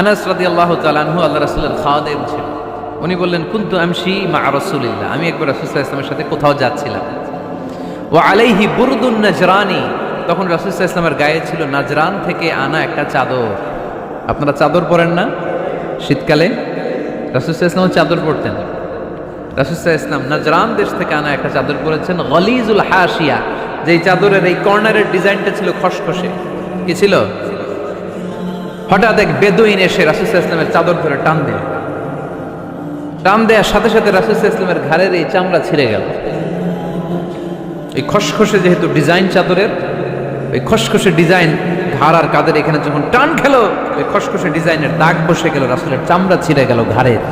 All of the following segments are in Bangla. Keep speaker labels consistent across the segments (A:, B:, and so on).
A: আনাস রাদি আল্লাহ তালানহু আল্লাহ রাসুলের খাওয়াদেব ছিল উনি বললেন, কুন্তু আমশি মা রসুলিল্লাহ? আমি একবার রাসুল্লাহ ইসলামের সাথে কোথাও যাচ্ছিলাম। ও আলাইহি বুরদুন নাজরানি? তখন রাসুল্লাহ ইসলামের গায়ে ছিল নাজরান থেকে আনা একটা চাদর। আপনারা চাদর পরেন না? শীতকালে রাসুল্লাহ ইসলাম চাদর পরতেন। রাসুল্লাহ ইসলাম নাজরান দেশ থেকে আনা একটা চাদর পরেছেন, গলিজুল হাসিয়া যেই চাদরের এই কর্নারের ডিজাইনটা ছিল খসখসে। কি ছিল? হঠাৎ এক বেদুইন এসে রাসুল্লাহ ইসলামের চাদর ধরে টান দিল। টান দেওয়ার সাথে সাথে রাসুল্লাহ ইসলামের ঘাড়ের এই চামড়া ছিঁড়ে গেল। এই খসখসে যেহেতু ডিজাইন চাদরের ওই খসখসে ডিজাইন ঘাড় আর কাদের এখানে যখন টান খেলো ওই খসখসে ডিজাইনের দাগ বসে গেল, রাসুলের চামড়া ছিঁড়ে গেল ঘাড়ের।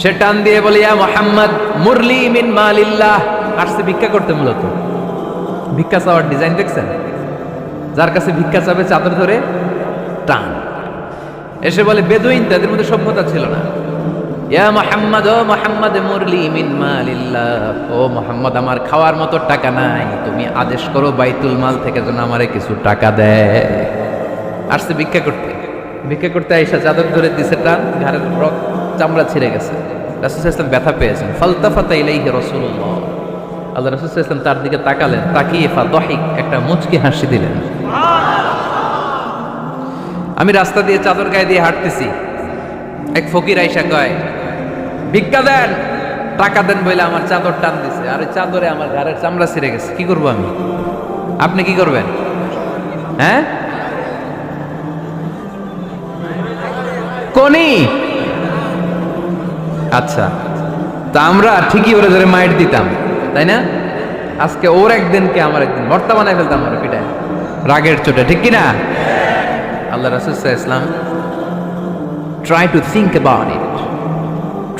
A: সে টান দিয়ে বলে, ইয়া মোহাম্মদ, মুরলি মিন মালিল্লাহ। আসছে ভিক্ষা করতে মূলত। ভিক্ষা চাওয়ার ডিজাইন দেখছেন? যার কাছে ভিক্ষা চাবে চাদর ধরে টান। এসে বলে, বেদুইন, তাদের মধ্যে সভ্যতা ছিল না। ইয়া মোহাম্মদ, ও মোহাম্মদ, মুরলি মিন ও মোহাম্মদ, আমার খাওয়ার মতো টাকা নাই। তুমি আদেশ করো বাইতুল মাল থেকে যেন আমারে কিছু টাকা দেয়। আসছে ভিক্ষা করতে। ভিক্ষা করতে আইসা চাদর ধরে দিছে টান, ঘাড়ের রক চামড়া ছিঁড়ে গেছে। রাসুল ইসলাম ব্যথা পেয়েছেন। ফালতাফাতা ইলাইহি রাসূলুল্লাহ। আল্লাহ রাসূল ইসলাম তার দিকে তাকালেন, তাকিয়ে ফা দহিক একটা মুচকি হাসি দিলেন। আমি রাস্তা দিয়ে চাদর গায়ে দিয়ে হাঁটতেছি। এক ফকির আইসা কয়, ভিক্ষা দেন, টাকা দেন বলে আমার চাদর টান দিছে। আর চাদরে আমার ঘরের চামড়া ছিঁড়ে গেছে। কি করব আমি? আপনি কি করবেন? হ্যাঁ? কোনি? আচ্ছা তা আমরা ঠিকই ওরে ধরে মাইট দিতাম। তাই না? আজকে ওর একদিনকে আমার একদিন? ভর্তা বানায় ফেলতাম ওরা পিঠায় রাগের চোটে, ঠিক কি না আল্লাহ রাসুল ইসলাম try to think about it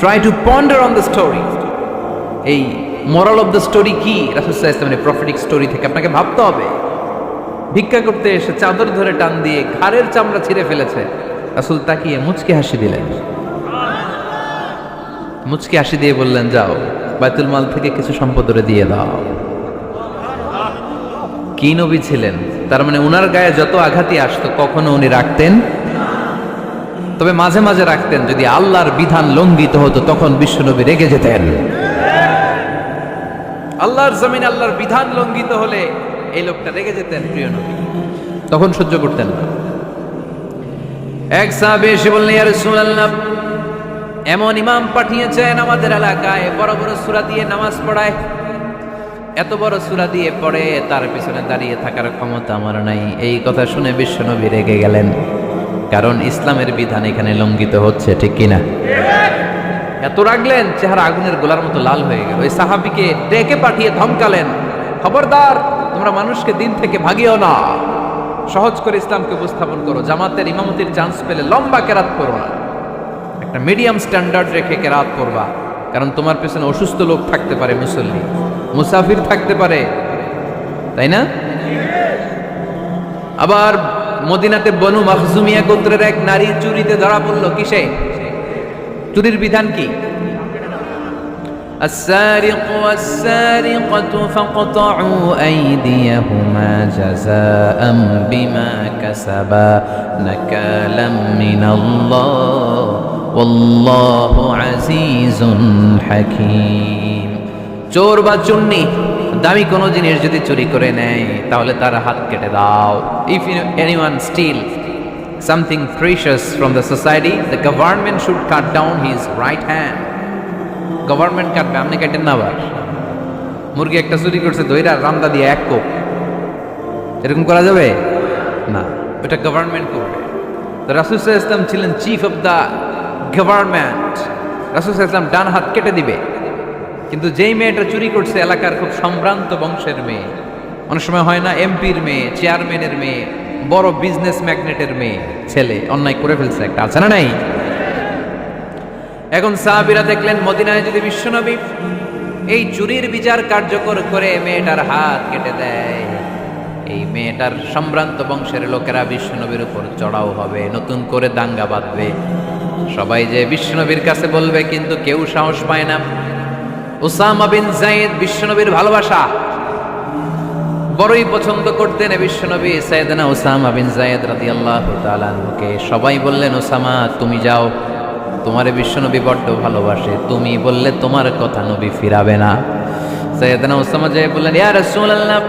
A: try to ponder on the story এই মোরাল অফ দ্য স্টোরি কি? রাসুসাহ ইসলামের প্রফিটিক স্টোরি থেকে আপনাকে ভাবতে হবে। ভিক্ষা করতে এসে চাদর ধরে টান দিয়ে ঘাড়ের চামড়া ছিঁড়ে ফেলেছে। রাসুল তাকিয়ে মুচকে হাসি দিলেন। মুচকে হাসি দিয়ে বললেন, যাও। বাইতুল মাল থেকে কিছু সম্পদ দিয়ে দাও। কি নবী ছিলেন? তার মানে উনার গায়ে যত আঘাতই আসতো, কখনো উনি রাখতেন? তবে মাঝে মাঝে রাখতেন, যদি আল্লাহর বিধান লঙ্ঘিত হতো, তখন বিশ্বনবী রেগে যেতেন। আল্লাহর জমিন, আল্লাহর বিধান লঙ্ঘিত হলে এই লোকটা রেগে যেতেন, প্রিয় নবী। তখন সহ্য করতেন না। এক সাহাবে এসে বললেন, ইয়া রাসূলুল্লাহ এমন ইমাম পাঠিয়েছেন আমাদের এলাকায়, বড় বড় সুরা দিয়ে নামাজ পড়ায়। এত বড় সুরা দিয়ে পড়ে, তার পিছনে দাঁড়িয়ে থাকার ক্ষমতা আমার নাই। এই কথা শুনে বিশ্বনবী রেগে গেলেন। কারণ ইসলামের বিধান এখানে লঙ্ঘিত হচ্ছে, ঠিক কিনা এত রাখলেন চেহারা আগুনের গোলার মতো লাল হয়ে গেল। ওই সাহাবিকে ডেকে পাঠিয়ে ধমকালেন, খবরদার, তোমরা মানুষকে দিন থেকে ভাগিও না। সহজ করে ইসলামকে উপস্থাপন করো। জামাতের ইমামতির চান্স পেলে লম্বা কেরাত করো না। একটা মিডিয়াম স্ট্যান্ডার্ড রেখে কেরাত করবা কারণ তোমার পেছনে অসুস্থ লোক থাকতে পারে মুসল্লি মুসাফির থাকতে পারে তাই না আবার মদিনাতে বনু মাহজুমিয়া গোত্রের এক নারী চুরিতে ধরা পড়লো কিসে চুরির বিধান কি السارق والسارقة فاقطعوا أيديهما جزاء بما كسبا نكالا من الله চোর বা চুন্নি, দামি কোনো জিনিস যদি চুরি করে নেয়, তাহলে তার হাত কেটে দাও। If you anyone steal something precious from the society the government should cut down his right hand government কাটবে, আপনি কাটেন না আবার। মুরগি একটা চুরি করছে, দইরা রান্দা দিয়ে এক কোপ। এরকম করা যাবে? না ওটা গভর্নমেন্ট করবে। রাসুসা ইসলাম ছিলেন চিফ অফ দ্য গভর্নমেন্ট। রাসুল ইসলাম ডান হাত কেটে দিবে। কিন্তু যেই মেয়েটা চুরি করছে এলাকার খুব সম্ভ্রান্ত বংশের মেয়ে, অনেক সময় হয় না, এমপির মেয়ে, চেয়ারম্যানের মেয়ে, বড় বিজনেস ম্যাগনেটের মেয়ে, ছেলে, অন্যায় করে ফেলছে একটা, আছে না নাই? এখন সাহাবিরা দেখলেন মদিনায় যদি বিশ্বনবী এই চুরির বিচার কার্যকর করে মেয়েটার হাত কেটে দেয়, এই মেয়েটার সম্ভ্রান্ত বংশের লোকেরা বিশ্বনবীর উপর চড়াও হবে, নতুন করে দাঙ্গা বাঁধবে। সবাই যে বিশ্বনবীর কাছে বলবে, কিন্তু কেউ সাহস পায় না। উসামা বিন জাইদ বিশ্বনবীর ভালোবাসা। বড়ই পছন্দ করতেন বিশ্বনবী সাইয়েদনা ওসামা বিন জায়েদ রাদিয়াল্লাহু তাআলা আনহুকে। সবাই বললেন ওসামা তুমি যাও। তোমারে বিশ্বনবী বড্ড ভালোবাসে। তুমি বললে তোমার কথা নবী ফিরাবে না। সৈয়দনা ওসামা যাই বললেন, ইয়া রাসূলুল্লাহ,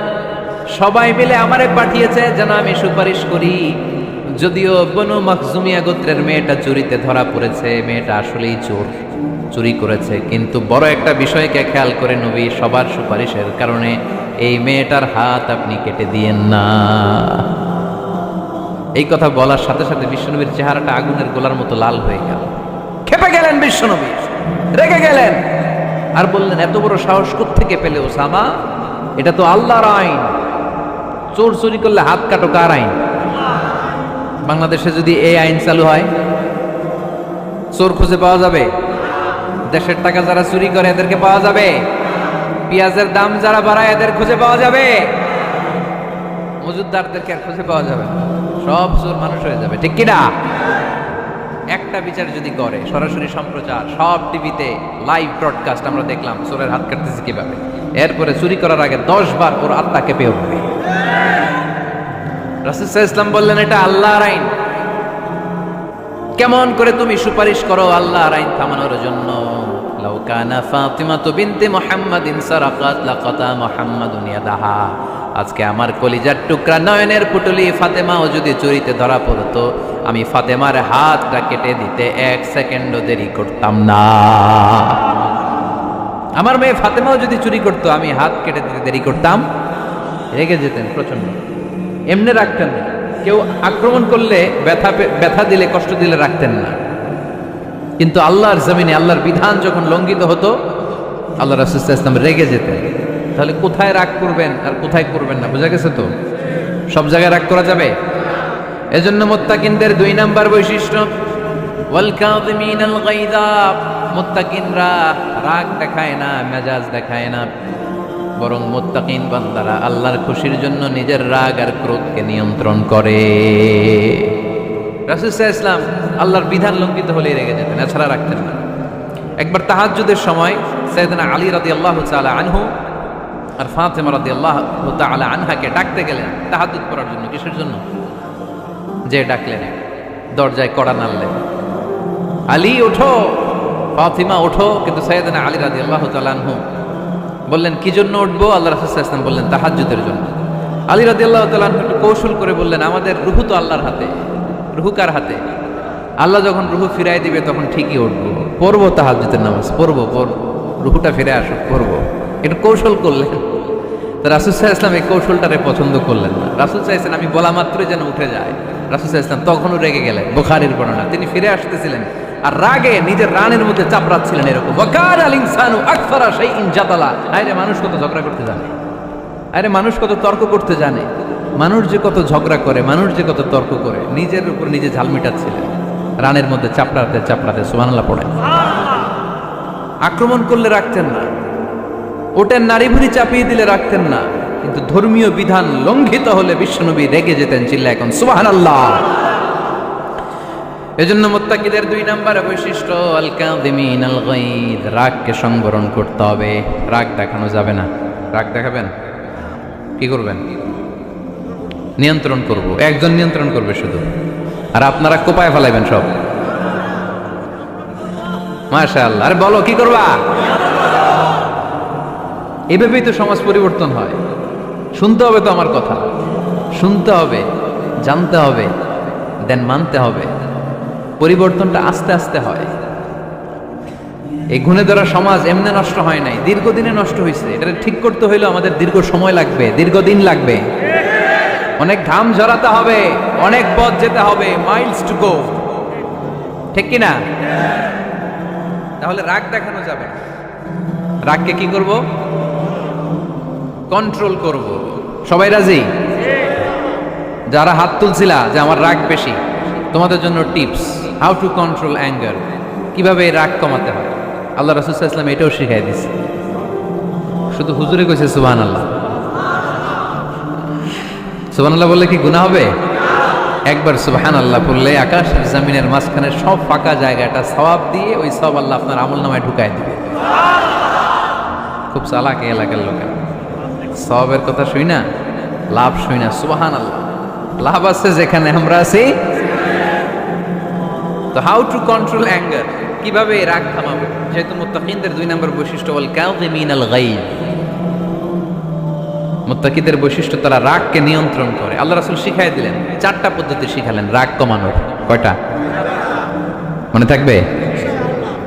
A: সবাই মিলে আমারে পাঠিয়েছে, যেন আমি সুপারিশ করি। যদিও বনু মখজুমিয়া গোত্রের মেয়েটা চুরিতে ধরা পড়েছে, মেয়েটা আসলেই চোর, চুরি করেছে। কিন্তু বড় একটা বিষয়কে খেয়াল করে নবী সবার সুপারিশের কারণে এই মেয়েটার হাত আপনি কেটে দিয়েন না। এই কথা বলার সাথে সাথে বিশ্বনবীর চেহারাটা আগুনের গোলার মতো লাল হয়ে গেল। খেপে গেলেন বিশ্বনবী, রেগে গেলেন। আর বললেন, এত বড় সাহস থেকে পেলে ওসামা? এটা তো আল্লাহর আইন। চোর চুরি করলে হাত কাটো কার আইন? বাংলাদেশে যদি এই আইন চালু হয়, চোর খুঁজে পাওয়া যাবে। দেশের টাকা যারা চুরি করে, এদেরকে পাওয়া যাবে। পেঁয়াজের দাম যারা বাড়ায়, এদের খুঁজে পাওয়া যাবে। মজুদদারদেরকে আর খুঁজে পাওয়া যাবে। সব চোর মানুষ হয়ে যাবে, ঠিক কিনা? একটা বিচার যদি করে, সরাসরি সম্প্রচার, সব টিভিতে লাইভ ব্রডকাস্ট আমরা দেখলাম, চোরের হাত কাটতেছি কীভাবে। এরপরে চুরি করার আগে দশ বার ওর আত্মা কেঁপে উঠবে রাসুল ইসলাম বললেন, এটা আল্লাহর আইন। কেমন করে তুমি সুপারিশ করো আল্লাহর আইন থামানোর জন্য? লাউ কানা ফাতিমা তো বিনতে মুহাম্মাদিন সারাকাত, লাকাতা মুহাম্মাদুন ইয়াদাহা। আজকে আমার কলিজার টুকরা নয়নের পুটলি ফাতেমাও যদি চুরিতে ধরা পড়তো, আমি ফাতেমার হাতটা কেটে দিতে এক সেকেন্ডও দেরি করতাম না। আমার মেয়ে ফাতেমাও যদি চুরি করতো, আমি হাত কেটে দিতে দেরি করতাম? রেগে যেতেন প্রচণ্ড এমনি রাখতেন না। কেউ আক্রমণ করলে ব্যথা ব্যথা দিলে, কষ্ট দিলে রাখতেন না। কিন্তু আল্লাহর জমিনে, আল্লাহর বিধান যখন লঙ্ঘিত হতো, আল্লাহ রাসুল ইসলাম রেগে যেতেন। তাহলে কোথায় রাগ করবেন আর কোথায় করবেন না, বোঝা গেছে তো? সব জায়গায় রাগ করা যাবে? এজন্য মোত্তাকিনদের দুই নাম্বার বৈশিষ্ট্য রাগ দেখায় না, মেজাজ দেখায় না। বরং মোত্তাকিন বান্দারা আল্লাহর খুশির জন্য নিজের রাগ আর ক্রোধকে নিয়ন্ত্রণ করে। রাসুল ইসলাম আল্লাহর বিধান লঙ্ঘিত হলেই রেগে যেতেন, এছাড়া রাখতেন না। একবার তাহাজ্জুদের সময় সৈয়দনা আলী রাদি আল্লাহ তাআলা আনহু আর ফাতেমা রাদি আল্লাহ তাআলা আনহাকে ডাকতে গেলেন তাহাজ্জুদ করার জন্য। কিসের জন্য? যে ডাকলেন দরজায় কড়া নাড়লেন। আলী, ওঠো। ফাতিমা, ওঠো। কিন্তু সৈয়দনা আলী রাদি আল্লাহ তালানহু বললেন, কি জন্য উঠবো? আল্লাহ রাসুল বললেন, তাহাজ্জুদের জন্য। আলী রাদি আল্লাহ একটু কৌশল করে বললেন, আমাদের রুহু তো আল্লাহর হাতে। রুহু কার হাতে? আল্লাহ যখন রুহু ফিরাই দিবে, তখন ঠিকই উঠবো। পড়ব তাহাজ্জুদের নামাজ, পড়ব পড়ব। রুহুটা ফিরে আসুক, পড়ব। একটু কৌশল করলেন। তো রাসুল সাহা ইসলাম এই কৌশলটারে পছন্দ করলেন না। রাসুল সাহা ইসলাম আমি বলা মাত্রই যেন উঠে যায় রাসুল সাহা ইসলাম তখনও রেগে গেলেন। বোখারির বর্ণনা, তিনি ফিরে আসতেছিলেন। আর রাগে নিজের রানের মধ্যে চাপড়াচ্ছিলেন এরকম। ওয়াকার আল ইনসানু আকসারা সেই ইন জাতালা। আরে মানুষ কত ঝগড়া করতে জানে? আরে মানুষ কত তর্ক করতে জানে? মানুষ যে কত ঝগড়া করে, মানুষ যে কত তর্ক করে, নিজের উপর নিজে ঝাল মিটাচ্ছিলেন রানের মধ্যে চাপড়াতে চাপড়াতে সুবহানাল্লাহ পড়ে। আক্রমণ করলে রাখতেন না। ওটার নারী ভুড়ি চাপিয়ে দিলে রাখতেন না। কিন্তু ধর্মীয় বিধান লঙ্ঘিত হলে বিশ্বনবী রেগে যেতেন চিল্লা এখন সুবাহান আল্লাহ এজন্য মোত্তাকিদের দুই নাম্বার বৈশিষ্ট্য আল কাযিমিন আল গাইদ রাগকে সংবরণ করতে হবে। রাগ দেখানো যাবে না। রাগ দেখাবেন? কি করবেন? নিয়ন্ত্রণ করব। একজন নিয়ন্ত্রণ করবে শুধু। আর আপনারা কোপায় ফেলাইবেন সব। মাশাআল্লাহ। আরে বলো, কি করবা? এভাবেই তো সমাজ পরিবর্তন হয়। শুনতে হবে তো আমার কথা। শুনতে হবে, জানতে হবে, দেন মানতে হবে। পরিবর্তনটা আস্তে আস্তে হয়। এই গুণে ধরা সমাজ এমনি নষ্ট হয় নাই। দীর্ঘদিনে নষ্ট হয়েছে এটা ঠিক করতে হইলে আমাদের দীর্ঘ সময় লাগবে, দীর্ঘদিন লাগবে। অনেক ঘাম ঝরাতে হবে, অনেক পথ যেতে হবে মাইলস টু গো ঠিক কি না? তাহলে রাগ দেখানো যাবে রাগকে কি করব? কন্ট্রোল করব। সবাই রাজি? যারা হাত তুলছিলা যে আমার রাগ বেশি। তোমাদের জন্য tips how to control anger কীভাবে রাগ কমাতে হয়। আল্লাহ রাসুল ইসলাম এটাও শিখাই দিছে শুধু হুজুরে কইছে সুবাহ আল্লাহ সুবাহ আল্লাহ বললে কি গুণা হবে? একবার সুবাহান আল্লাহ বললে আকাশ জামিনের মাঝখানে সব ফাঁকা জায়গাটা সবাব দিয়ে ওই সব আল্লাহ আপনার আমল নামায় ঢুকাই দিবে। খুব চালাক এলাকার লোকের। সবের কথা শুই না, লাভ শুই না সুবাহান আল্লাহ লাভ আছে যেখানে আমরা আছি তো হাউ টু কন্ট্রোল অ্যাঙ্গার কীভাবে রাগ থামাবো? যেহেতু মুত্তাকিনদের দুই নম্বর বৈশিষ্ট্য বল কাযিমিন আল গাইব মুত্তাকিদের বৈশিষ্ট্য তারা রাগকে নিয়ন্ত্রণ করে। আল্লাহ রাসূল শিখাই দিলেন, চারটা পদ্ধতি শিখালেন, রাগ কমানোর। কয়টা? মনে থাকবে?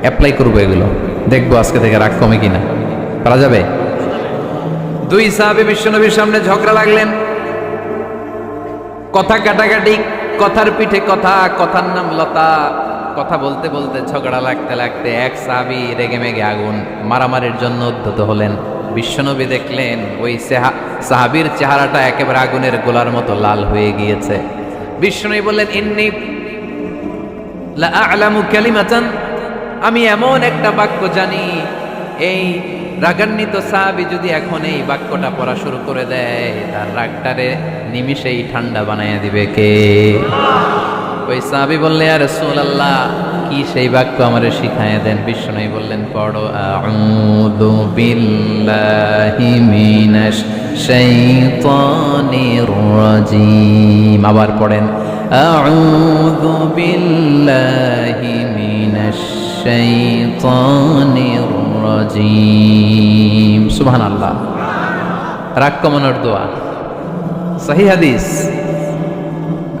A: অ্যাপ্লাই করব এগুলো। দেখব আজকে থেকে রাগ কমে কিনা। পারা যাবে? দুই সাহাবী বিশ্বনবীর সামনে ঝগড়া লাগলেন। কথা কাটাকাটি, কথার পিঠে কথা, কথার নাম লতা কথা বলতে বলতে, ঝগড়া লাগতে লাগতে এক সাবি রেগে মেগে আগুন মারামারির জন্য উদ্ধত হলেন। বিশ্বনবী দেখলেন, ওই সেহা- সাহাবীর চেহারাটা একেবারে আগুনের গোলার মতো লাল হয়ে গিয়েছে। বিশ্বনবী বললেন, ইন্নি কালিমাতান। আমি এমন একটা বাক্য জানি, এই রাগান্বিত সাহাবি যদি এখন এই বাক্যটা পড়া শুরু করে দেয়, তার রাগটারে নিমিষেই ঠান্ডা বানাইয়া দিবে কে? ওই সাহাবি বললে আর রাসূলুল্লাহ, কি সেই বাক্য আমারে শিখাইয়া দেন? বিষ্ণু বললেন, পড়ো রাজিম। আবার পড়েন, আউযু বিল্লাহি রাগ কমানোর দোয়া। সহি হাদিস।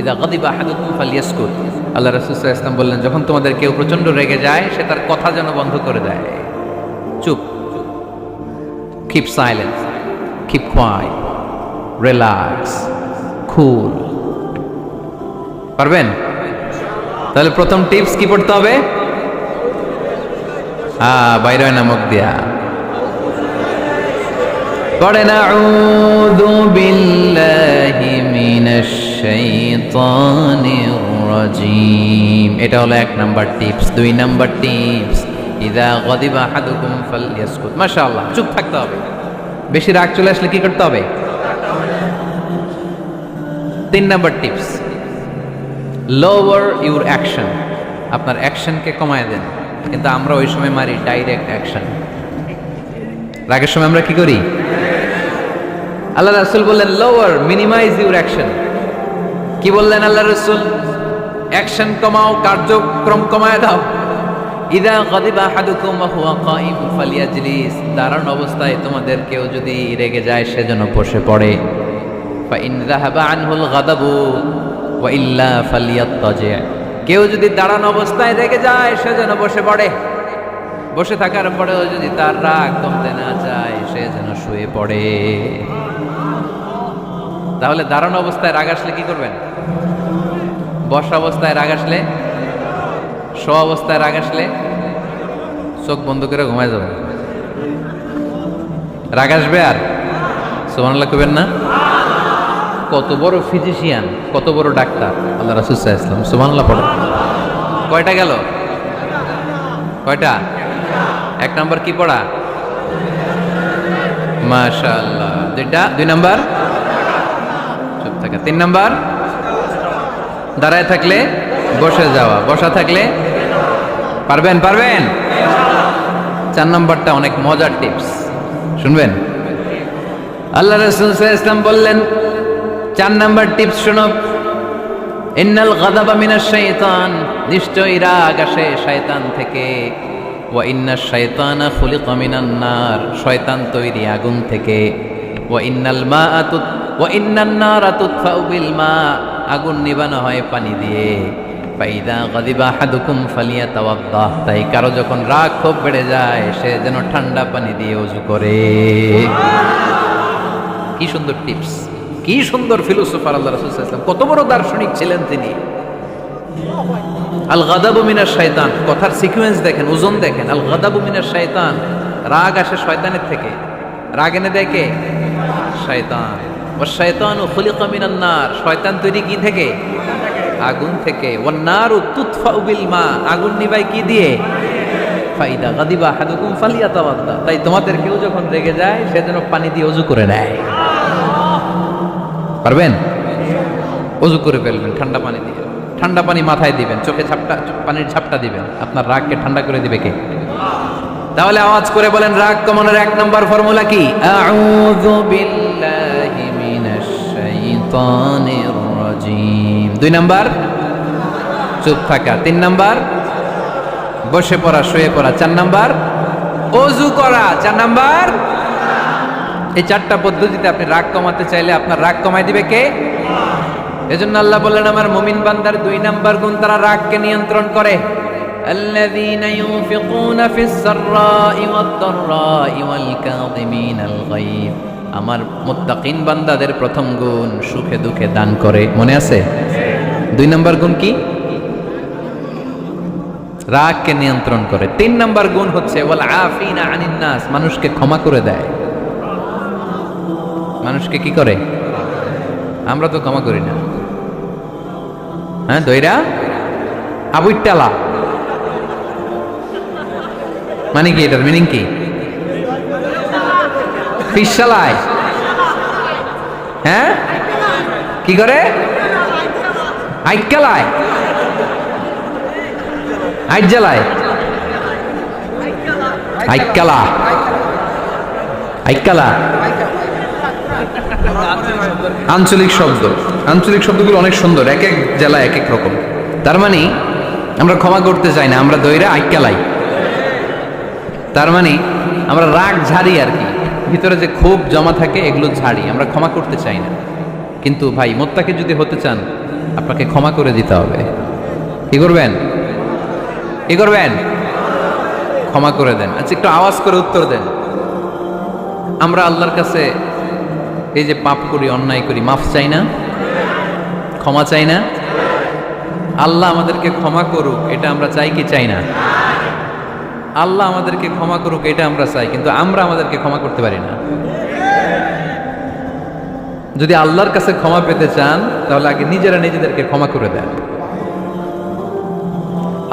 A: ইদা গদিবা আহাদুকুম ফালিয়াসকুত আল্লাহ রাসূল সাল্লাল্লাহু বললেন, যখন তোমাদের কেউ প্রচণ্ড রেগে যায়, সে তার কথা যেন বন্ধ করে দেয়। চুপ। Keep silence keep quiet relax cool পারবেন? তাহলে প্রথম টিপস কি পড়তে হবে? হ্যাঁ বাইরে নামক দিয়া। বিল্লাহি মিনাশ শাইতানির এটা হলো এক নাম্বার টিপস। দুই নাম্বার টিপস, ইদা গদিবা আহাদুকুম ফালইয়াসকুত মাশাআল্লাহ, চুপ থাকতে হবে। বেশি রাগ চলে আসলে কি করতে হবে? তিন number tips lower your action আপনার অ্যাকশনকে কমায় দেন, কিন্তু আমরা ওই সময় মারি, ডাইরেক্ট অ্যাকশন। রাগের সময় আমরা কি করি? আল্লাহ রাসুল বললেন লোয়ার মিনিমাইজ ইউর অ্যাকশন কি বললেন আল্লাহ রসুল? অ্যাকশন কমাও, কার্যক্রম কমায় দাও। ইদা গদিবা আহাদুকুম ওয়া হুয়া কাইম ফালিয়াজলিস। দাঁড়ানো অবস্থায় তোমাদের কেউ যদি রেগে যায় সেজন্য বসে পড়ে। ফাইন যাহাবা আনহুল গাদাবু ওয়া ইল্লা ফালিয়াত্তাজি। কেউ যদি দাঁড়ানো অবস্থায় রেগে যায়, সে যেন বসে পড়ে। বসে থাকার পরেও যদি তার রাগ কমতে না চায়, সে যেন শুয়ে পড়ে। তাহলে দাঁড়ানো অবস্থায় রাগ আসলে কি করবেন? বসা অবস্থায় রাগ আসলে, শো অবস্থায় রাগ আসলে চোখ বন্ধ করে ঘুমায় যাবেন। রাগ আসবে আর? সোমানাল্লাহ করবেন না? কত বড় ফিজিশিয়ান কত বড় ডাক্তার। আল্লাহ রাসুল ইসলাম সুবহানাল্লাহ পড়ে কয়টা গেল? কয়টা? এক নাম্বার কি পড়া? মাশাআল্লাহ। দুইটা? দুই নাম্বার? থাকা। তিন নাম্বার, দাঁড়ায় থাকলে বসে যাওয়া। বসা থাকলে, পারবেন পারবেন? চার নম্বরটা অনেক মজার টিপস। শুনবেন? আল্লাহ রসুল ইসলাম বললেন, চার নাম্বার টিপস শুনো। ইন্নাল গাদাবা মিনাশ শাইতান, নিশ্চয়ই রাগ আসে শয়তান থেকে। ওয়া ইন্নাশ শাইতানা খুলিকা মিনান নার, শয়তান তৈরি আগুন থেকে। ওয়া ইন্নাল মাআ তুত ওয়া বিল মা আগুন নিবানো হয় পানি দিয়ে। ফাইদা গাদিবা হাদুকুম ফালিয়া তাওয়াদ্দাহ তাই কারও যখন রাগ খুব বেড়ে যায়, সে যেন ঠান্ডা পানি দিয়ে উজু করে। কি সুন্দর টিপস, কি সুন্দর ফিলোসোফার আল্লাহ রাসূল সাল্লাল্লাহু কত বড় দার্শনিক ছিলেন তিনি। আল গাদাবু মিনাশ শয়তান কথার সিকোয়েন্স দেখেন, ওজন দেখেন। আল গাদাবু মিনাশ শয়তান রাগ আসে শয়তানের থেকে। রাগ এনে কে? শয়তান। ও শয়তান ও খুলিকা মিনান নার, শয়তান তৈরি কি থেকে? আগুন থেকে। ও নার ও তুতফা বিল মা, আগুন নিবাই কি দিয়ে? ফাইদা গাদিবা হাদুকুম ফালিয়াতাওয়াদ্দা। তাই তোমাদের কেউ যখন রেগে যায়, সে যেন পানি দিয়ে অজু করে নেয়। পারবেন? অজু করে ফেলবেন, ঠান্ডা পানি দিয়ে। ঠান্ডা পানি মাথায় দিবেন, চোখে ঝাপটা, পানির ঝাপটা দিবেন। আপনার রাগকে ঠান্ডা করে দিবে কে? তাহলে আওয়াজ করে বলেন, রাগ কমানোর এক নম্বর ফর্মুলা কি? আউযু বিল্লাহি রাজিম দুই নাম্বার চুপ থাকা তিন নাম্বার বসে পড়া শুয়ে পড়া চার নাম্বার অজু করা চার নাম্বার এই চারটা পদ্ধতিতে আপনি রাগ কমাতে চাইলে আপনার রাগ কমাই দিবে কে এজন্য আল্লাহ বললেন আমার মুমিন বান্দার দুই নাম্বার গুণ তারা রাগকে নিয়ন্ত্রণ করে الذين ينفقون في السراء والضراء والكاظمين الغيظ আমার মুত্তাকিন বান্দাদের প্রথম গুণ সুখে দুঃখে দান করে। মনে আছে? দুই নম্বর গুণ কি? রাগকে নিয়ন্ত্রণ করে। তিন নম্বর গুণ হচ্ছে, ওয়াল আফিনা আনিন নাস মানুষকে ক্ষমা করে দেয়। মানুষকে কি করে? আমরা তো ক্ষমা করি না। হ্যাঁ দইরা? আবুইটালা মানে কি এটার মিনিং কি? হ্যাঁ? কি করে? আইকালা আঞ্চলিক শব্দ। আঞ্চলিক শব্দগুলো অনেক সুন্দর, এক এক জেলায় এক এক রকম। তার মানে আমরা ক্ষমা করতে চাই না, আমরা দইরা আইকালাই তার মানে আমরা রাগ ঝাড়ি আর কি। ভিতরে যে ক্ষোভ জমা থাকে, এগুলো ছাড়ি, আমরা ক্ষমা করতে চাই না। কিন্তু ভাই, মোত্তাকে যদি হতে চান, আপনাকে ক্ষমা করে দিতে হবে। কি করবেন? কি করবেন? ক্ষমা করে দেন। আচ্ছা একটু আওয়াজ করে উত্তর দেন। আমরা আল্লাহর কাছে এই যে পাপ করি, অন্যায় করি, মাফ চাই না? ক্ষমা চাই না? আল্লাহ আমাদেরকে ক্ষমা করুক, এটা আমরা চাই কি চাই না? আল্লাহ আমাদেরকে ক্ষমা করুক, এটা আমরা চাই, কিন্তু আমরা আমাদেরকে ক্ষমা করতে পারি না। যদি আল্লাহর কাছে ক্ষমা পেতে চান, তাহলে আগে নিজেরা নিজেদেরকে ক্ষমা করে দেন।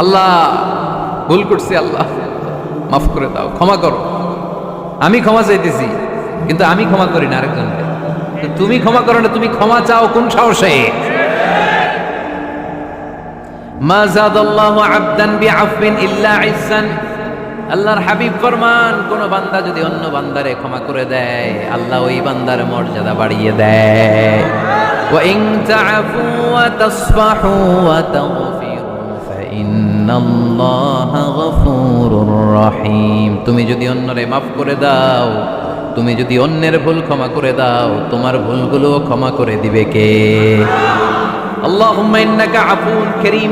A: আল্লাহ, ভুল করছি আল্লাহ, মাফ করে দাও, ক্ষমা করো। আমি ক্ষমা চাইতেছি, কিন্তু আমি ক্ষমা করি না আরেকজনকে। তুমি ক্ষমা করো না, তুমি ক্ষমা চাও, কোন সাহসে? মা জাদাল্লাহু আবদান বিআফবিন ইল্লা ইহসান আল্লাহর হাবিব ফরমান, কোন বান্দা যদি অন্য বান্দারে ক্ষমা করে দেয়, আল্লাহ ওই বান্দার মর্যাদা বাড়িয়ে দেয়। তা'ফু ওয়া তাসফাহু ওয়া তাগফিরু ফাইন্নাল্লাহা গফুরুর রহিম। তুমি যদি অন্যরে মাফ করে দাও, তুমি যদি অন্যের ভুল ক্ষমা করে দাও, তোমার ভুলগুলো ক্ষমা করে দিবে কে? আল্লাহুম্মা ইন্নাকা আফুন করিম।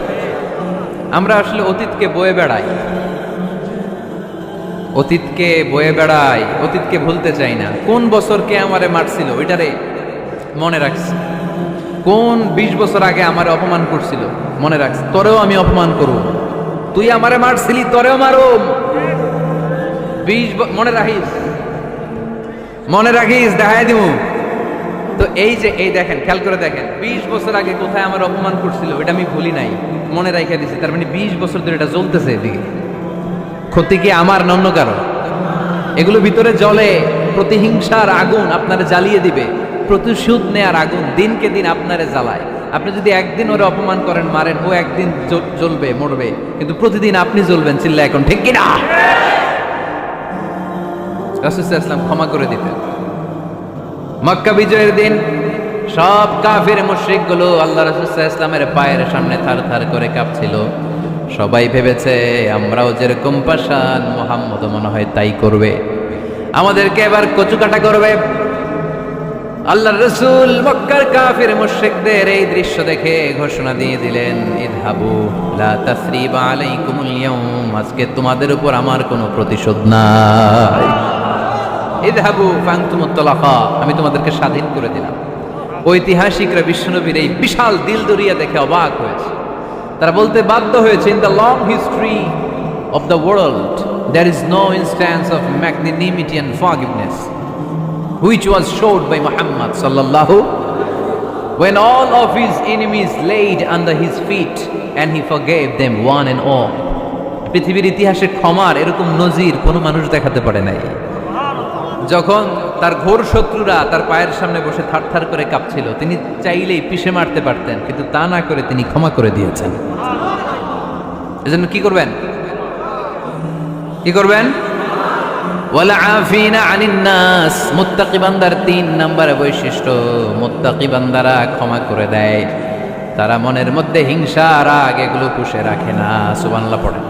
A: আমরা আসলে অতীতকে বয়ে বেড়াই। অতীতকে বয়ে বেড়াই, অতীতকে ভুলতে চাই না। কোন বছর কে আমারে মারছিল, ওইটারে মনে রাখছি। কোন বিশ বছর আগে আমার অপমান করছিল, মনে রাখছি। তোরেও আমি অপমান করব। তুই আমারে মারছিলি, তোরেও মারো বিশ মনে রাখিস? মনে রাখিস, দেখাই দিব তো এই যে, এই দেখেন, খেয়াল করে দেখেন, বিশ বছর আগে কোথায় আমার অপমান করছিল এটা আমি ভুলি নাই, মনে রাখা দিছি, তার মানে বিশ বছর ধরে এটা জ্বলতেছে এদিকে। ক্ষতি কি আমার না অন্য কারও? এগুলো ভিতরে জলে প্রতিহিংসার আগুন আপনারে জ্বালিয়ে দিবে, প্রতিশোধ নেয়ার আগুন দিনকে দিন আপনারে জ্বালায়। আপনি যদি একদিন ওরে অপমান করেন, মারেন, ও একদিন জ্বলবে, মরবে, কিন্তু প্রতিদিন আপনি জ্বলবেন চিল্লা এখন, ঠিক কিনা? ক্ষমা করে দিতেন। মক্কা বিজয়ের দিন সব কাফির মুশরিকগুলো আল্লাহ রাসুসাহ ইসলামের পায়ের সামনে থার থার করে কাঁপছিল। সবাই ভেবেছে, আমরাও যেরকম পাশান মোহাম্মদ মনে হয় তাই করবে। আমাদেরকে এবার কচুকাটা করবে। আল্লাহ রসুল মক্কার কাফির মুশরিকদের এই দৃশ্য দেখে ঘোষণা দিয়ে দিলেন আজকে তোমাদের উপর আমার কোনো প্রতিশোধ নাই। আমি তোমাদেরকে স্বাধীন করে দিলাম। ঐতিহাসিকরা বিশ্বনবীর এই বিশাল দিল দরিয়া দেখে অবাক হয়েছে। তারা বলতে বাধ্য হয়েছে in the long history of the world there is no instance of magnanimity and which was showed by Muhammad sallallahu when all of his enemies laid under his feet and he forgave them one and all. পৃথিবীর ইতিহাসে ক্ষমার এরকম নজির কোনো মানুষ দেখাতে পারে নাই। যখন তার ঘোর শত্রুরা তার পায়ের সামনে বসে থারথার করে কাঁপছিল, তিনি চাইলেই পিষে মারতে পারতেন, কিন্তু তা না করে তিনি ক্ষমা করে দিয়েছেন। এজন্য কি করবেন? কি করবেন? তিন নম্বরে বৈশিষ্ট্য ক্ষমা করে দেয়। তারা মনের মধ্যে হিংসা এগুলো পুষে রাখে না পড়ে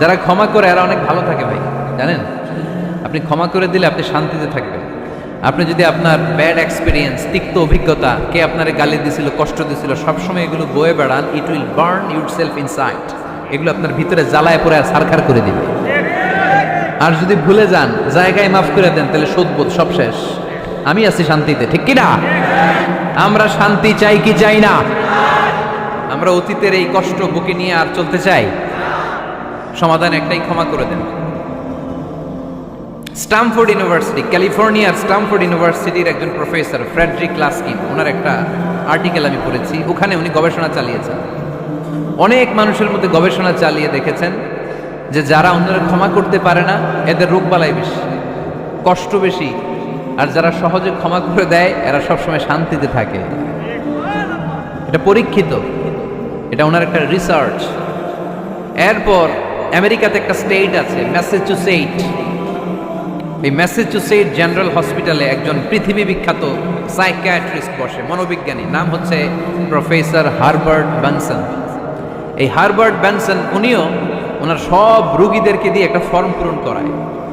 A: যারা ক্ষমা করে, এরা অনেক ভালো থাকে ভাই, জানেন? আপনি ক্ষমা করে দিলে আপনি শান্তিতে থাকবেন। আপনি যদি আপনার ব্যাড এক্সপিরিয়েন্স তিক্ত অভিজ্ঞতা, কে আপনার গালি দিছিল, কষ্ট দিছিল, সবসময় এগুলো বয়ে বেড়ান it will burn yourself inside এগুলো আপনার ভিতরে জ্বালায় পড়ে সারখার করে দিবে। আর যদি ভুলে যান, জায়গায় মাফ করে দেন, তাহলে শোধবোধ সব শেষ। আমি আছি শান্তিতে, ঠিক কি না আমরা শান্তি চাই কি চাই না? আমরা অতীতের এই কষ্ট বুকে নিয়ে আর চলতে চাই? সমাধান একটাই, ক্ষমা করে দেন। স্টামফোর্ড ইউনিভার্সিটি ক্যালিফোর্নিয়ার স্টামফোর্ড ইউনিভার্সিটির একজন প্রফেসর ফ্রেডরিক লাস্কিন ওনার একটা আর্টিকেল আমি পড়েছি, ওখানে উনি গবেষণা চালিয়েছেন। অনেক মানুষের মধ্যে গবেষণা চালিয়ে দেখেছেন যে যারা অন্যরা ক্ষমা করতে পারে না, এদের রোগবালাই বেশি, কষ্ট বেশি, আর যারা সহজে ক্ষমা করে দেয়, এরা সবসময় শান্তিতে থাকে। এটা পরীক্ষিত, এটা ওনার একটা রিসার্চ এরপর আমেরিকাতে একটা স্টেট আছে ম্যাসেচুসেট এই ম্যাসেচুসেট জেনারেল হসপিটালে একজন পৃথিবী বিখ্যাত সাইকিয়াট্রিস্ট বসে, মনোবিজ্ঞানী। নাম হচ্ছে প্রফেসর হারবার্ট ব্যানসন এই হারবার্ট ব্যানসন উনিও ওনার সব রুগীদেরকে দিয়ে একটা ফর্ম পূরণ করায়।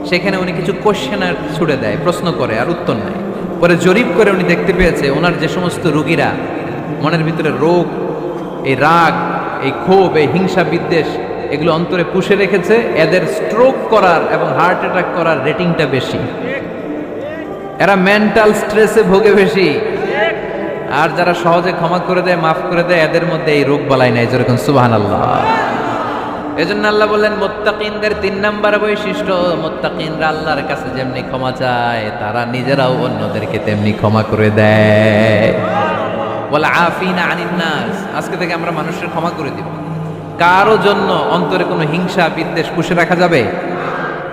A: সেখানে উনি কিছু কোশ্চেনার ছুড়ে দেয়, প্রশ্ন করে আর উত্তর নেয়। পরে জরিপ করে উনি দেখতে পেয়েছে, ওনার যে সমস্ত রুগীরা, মনের ভিতরে রোগ, এই রাগ, এই ক্ষোভ, এই হিংসা বিদ্বেষ এগুলো অন্তরে পুষে রেখেছে। এদের স্ট্রোক করার এবং হার্ট অ্যাটাক করার রেটিংটা বেশি। এরা মেন্টাল স্ট্রেসে ভোগে বেশি। আর যারা সহজে ক্ষমা করে দেয়, মাফ করে দেয়, এদের মধ্যে এই রোগ বালাই নাই, যেরকম সুবাহান আল্লাহ এজন্য আল্লাহ বললেন, মোত্তাকিনদের তিন নাম্বার বৈশিষ্ট্য, মোত্তাকিনরা আল্লাহর কাছে যেমনি ক্ষমা চায়, তারা নিজেরাও অন্যদেরকে তেমনি ক্ষমা করে দেয়। বলে আফিনা আনিন নাস আজকে থেকে আমরা মানুষের ক্ষমা করে দিব। কারও জন্য অন্তরে কোনো হিংসা, বিদ্বেষ পুষে রাখা যাবে?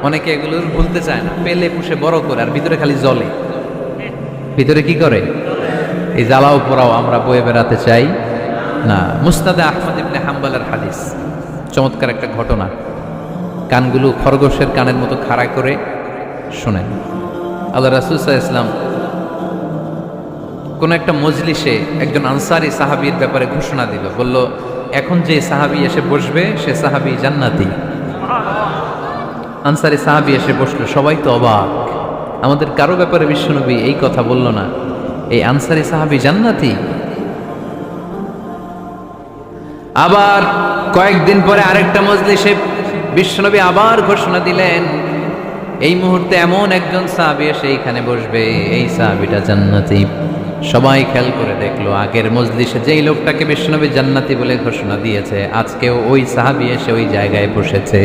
A: অনেকে এগুলো ভুলতে চায় না। পেলে পুষে বড় করে, আর ভিতরে খালি জলে ভিতরে কি করে? এই জ্বালাও পোড়াও, আমরা বয়ে বেড়াতে চাই না। মুস্তাদে আহমদ ইবনে হাম্বালের হাদিস। চমৎকার একটা ঘটনা। কানগুলো খরগোশের কানের মতো খাড়া করে শোনেন। আল্লাহ রাসুসাহ ইসলাম কোন একটা মজলিসে একজন আনসারি সাহাবির ব্যাপারে ঘোষণা দিল। বলল, এখন যে সাহাবি এসে বসবে, সে সাহাবি জান্নাতি। আনসারি সাহাবি এসে বসল। সবাই তো অবাক। আমাদের কারও ব্যাপারে বিশ্বনবী এই কথা বলল না। এই আনসারি সাহাবি জান্নাতি? আবার কয়েকদিন পরে আরেকটা মজলিসে বিশ্বনবী আবার ঘোষণা দিলেন, এই মুহূর্তে এমন একজন সাহাবি এসে এইখানে বসবে, এই সাহাবিটা জান্নাতি। সবাই খেয়াল করে দেখল, আগের মজলিসে যেই লোকটাকে বিশ্বনবী জান্নাতি বলে ঘোষণা দিয়েছে, আজকেও ওই সাহাবি এসে ওই জায়গায় বসেছে।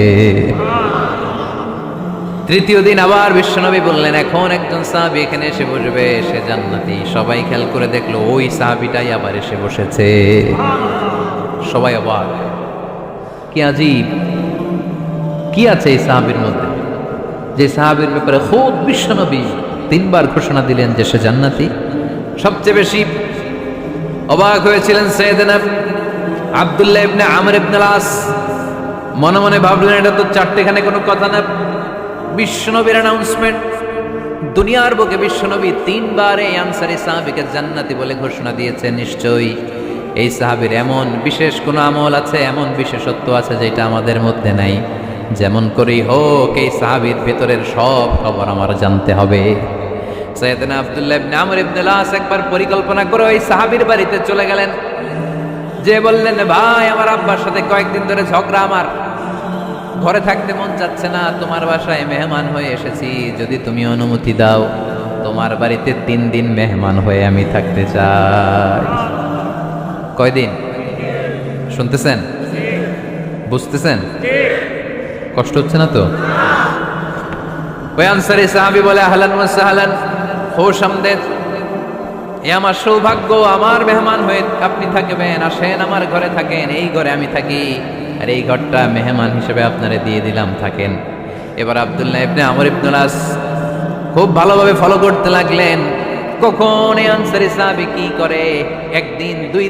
A: তৃতীয় দিন আবার বিশ্বনবী বললেন, এখন একজন সাহাবি এখানে এসে বসবে, সে জান্নাতি। সবাই খেয়াল করে দেখল, ওই সাহাবিটাই আবার এসে বসেছে। সবাই অবাক। কি আজীব। কি আছে এই সাহাবির মধ্যে? যে সাহাবির ব্যাপারে খুব বিশ্বনবী তিনবার ঘোষণা দিলেন যে সে জান্নাতি। সবচেয়ে বেশি অবাক হয়েছিলেন সৈয়দনা আব্দুল্লাহ ইবনে আমর ইবনে আস মনে মনে ভাবলেন, এটা তো চারটেখানে কোনো কথা না। বিশ্বনবীর অ্যানাউন্সমেন্ট দুনিয়ার বুকে বিশ্বনবী তিনবার এই আনসারি সাহাবিকে জান্নাতি বলে ঘোষণা দিয়েছে নিশ্চয়ই। এই সাহাবীর এমন বিশেষ কোনো আমল আছে, এমন বিশেষত্ব আছে যেটা আমাদের মধ্যে নাই। যেমন করেই হোক, এই সাহাবীর ভেতরের সব খবর আমার জানতে হবে। সৈয়দনা আব্দুল্লাহ ইবনে আমর ইবনে লাস একবার পরিকল্পনা করে ওই সাহাবীর বাড়িতে চলে গেলেন। যে বললেন, ভাই, আমার আব্বার সাথে কয়েকদিন ধরে ঝগড়া আমার। ঘরে থাকতে মন চাচ্ছে না, তোমার বাসায় মেহমান হয়ে এসেছি। যদি তুমি অনুমতি দাও, তোমার বাড়িতে তিন দিন মেহমান হয়ে আমি থাকতে চাই। কয়দিন? শুনতেছেন? বুঝতেছেন? কষ্ট হচ্ছে না তো? ওই আনসারি সাহাবি বলে, আহলান সাহলান। আমদেদ এ আমার সৌভাগ্য, আমার মেহমান হয়ে আপনি থাকবেন, আসেন আমার ঘরে থাকেন, এই ঘরে আমি থাকি। আর এই ঘরটা মেহমান হিসেবে আপনারে দিয়ে দিলাম, থাকেন। এবার আবদুল্লাহ ইবনে আমর ইবনুলাস খুব ভালোভাবে ফলো করতে লাগলেন। কখন এই আনসারি সাহাবি কি করে? একদিন, দুই